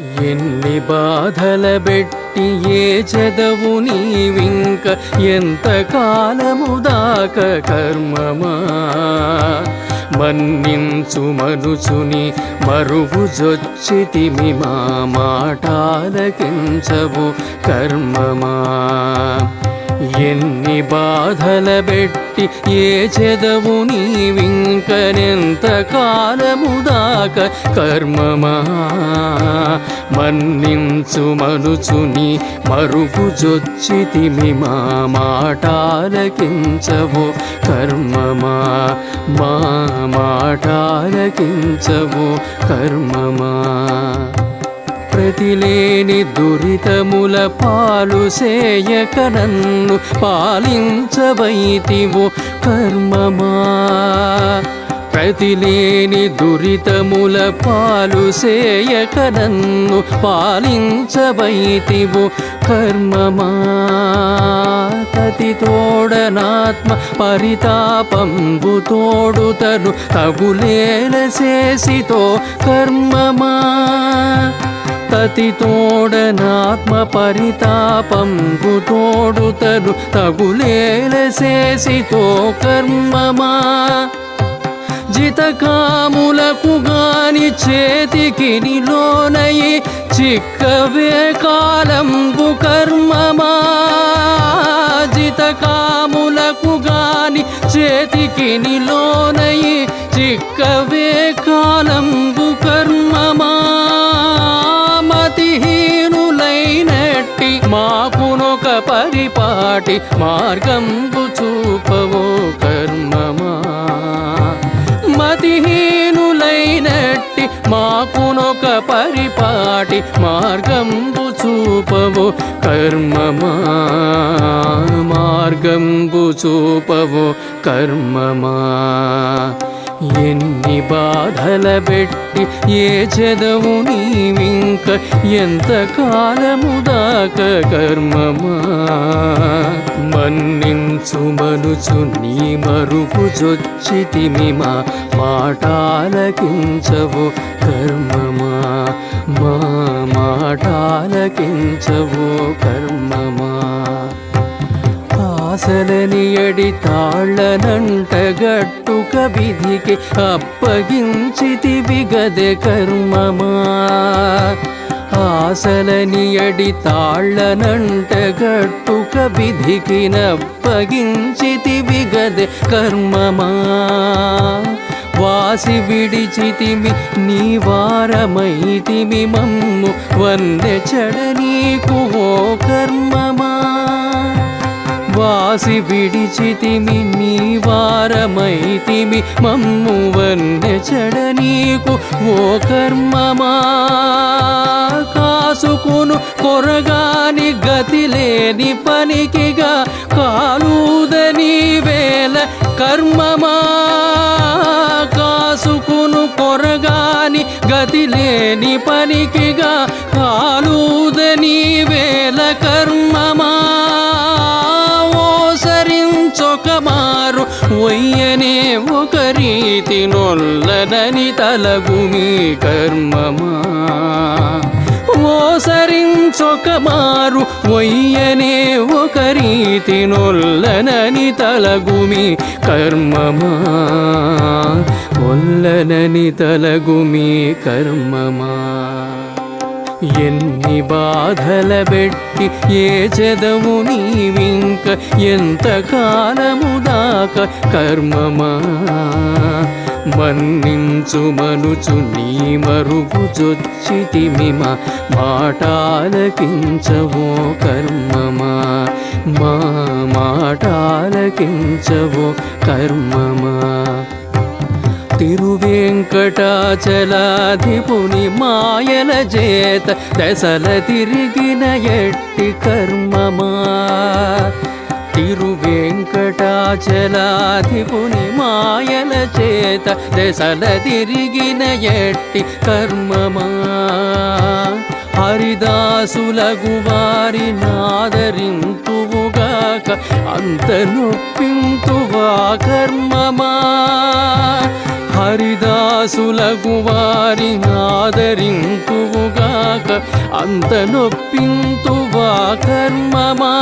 ఎన్ని బాధల పెట్టి ఏ చదవు నీవింక ఎంత కాలము దాక కర్మమా? మన్నించు మనుచుని మరువు జొచ్చితిమి మా మాటాలకించవు కర్మమా? ఎన్ని బాధల పెట్టి ఏ చెదవు నీవింకనెంత కాలము దాకా కర్మమా? మన్నించు మనుచుని మరుపు జొచ్చితిమి మా మాటాలకించవు కర్మమా? మా మాటాలకించవు కర్మమా? ప్రతిలేని దురితముల పాలు సేయక నన్ను పాలించవైతివో కర్మమా? ప్రతిలేని దురితముల పాలు సేయక నన్ను పాలించవైతివు కర్మమా? తతి తోడనాత్మ పరితాపంబు తోడుతను తగులేల చేసితో కర్మమా? తతితోడనాత్మ పరితాపంబు తోడుతను తగులేల చేసితో కర్మమా? జితకాములకు గాని చేతికి నిలోనయి చిక్కవే కాలంబు కర్మమా? జితకాములకు గాని చేతికి నిలోనయి చిక్కవే కాలంబు మాకునొక పరిపాటి మార్గంబు చూపవో కర్మమా. మతిహీనులైనట్టి మాకునొక పరిపాటి మార్గంబు చూపవో కర్మమా. మార్గంబు చూపవు కర్మమా. ఎన్ని బాధల పెట్టి ఏ చదవు నీవింక ఎంత కాలము దాక కర్మమా? మన్నించు మనుచు నీ మరుపు జొచ్చితిమి మా మాటాలకించవు కర్మమా? మా మాటాలకించవు కర్మమా? ఆశలని అడి తాళ్ళనంట గట్టుక విధికి అప్పగించితి విగదె కర్మమా? ఆశలని ఎడి తాళ్ళనంట గట్టుక విధికి నప్పగించితి విగదె కర్మమా? వాసి విడిచితిమి నీ వారమైతిమి మమ్ము వందె చెడనీకు ఓ కర్మమా? వాసి విడిచితిమి నీ వారమైతిమి. మమ్ము వన్నె చెడ నీకు ఓ కర్మమా? కాసుకును కొరగాని గతి లేని పనికిగా కాలుదని వేల కర్మమా? కాసుకును కొరగాని గతి లేని పనికిగా కాలుదని వేల కర్మమా? ఓసరించొక మారు ఒయ్యనే ఒక రీతి నొల్లనని తలగుమి కర్మమా. ఓసరించొక మారు ఒయ్యనే ఒక రీతి నొల్లనని తలగుమి కర్మమా. ఒల్లనని తలగుమి కర్మమా. ఎన్ని బాధల పెట్టి ఏ చదవు నీవింక ఎంత కాలము దాక కర్మమా? మన్నించు మనుచు నీ మరుగు జొచ్చితిమి మాటాలకించవో కర్మమా? మా మాటాలకించవో కర్మమా? తిరువెంకటాచలాధిపుని మాయల చేత దశల తిరిగిన ఎట్టి కర్మమా? తిరువెంకటాచలాధిపుని మాయల చేత దశల తిరిగిన ఎట్టి కర్మమా? హరిదాసులగు వారి నాదరింతువుగాక అంత నొప్పింతువా కర్మమా హరిదాసులగు వారి నాదరింతువుగాక అంత నొప్పింతువా కర్మమా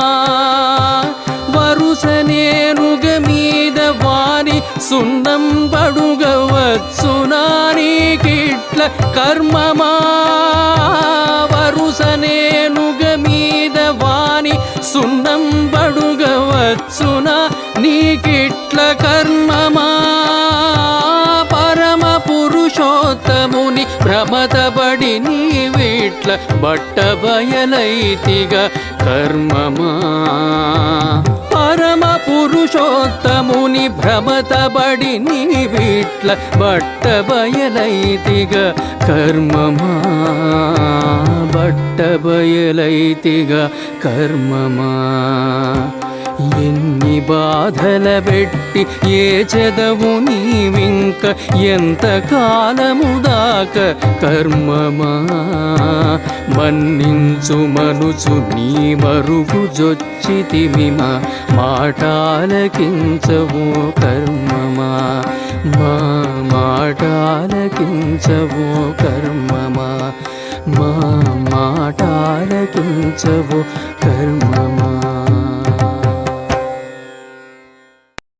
వరుస నేనుగ మీద వారి సున్నం పడుగవచ్చునా నీకిట్ల కర్మమా వరుస పడుగవచ్చునా నీకిట్ల కర్మమా? పరమ పురుషోత్తముని భ్రమతబడి నీవిట్ల బట్ట బయలైతిగా కర్మమా? పరమ పురుషోత్తముని భ్రమతబడి నీవిట్ల బట్ట బయలైతిగా కర్మమా? బట్ట బయలైతిగా కర్మమా? ఎన్ని బాధల పెట్టి ఏ చదవు నీవింక ఎంత కాలము దాకా కర్మమా? మన్నించు మనుచు నీ మరుగు జొచ్చితిమిమ మాటాలకించవు కర్మమా? మా మాటాలకించవు కర్మమా? మా మాటాలకించవు కర్మమా?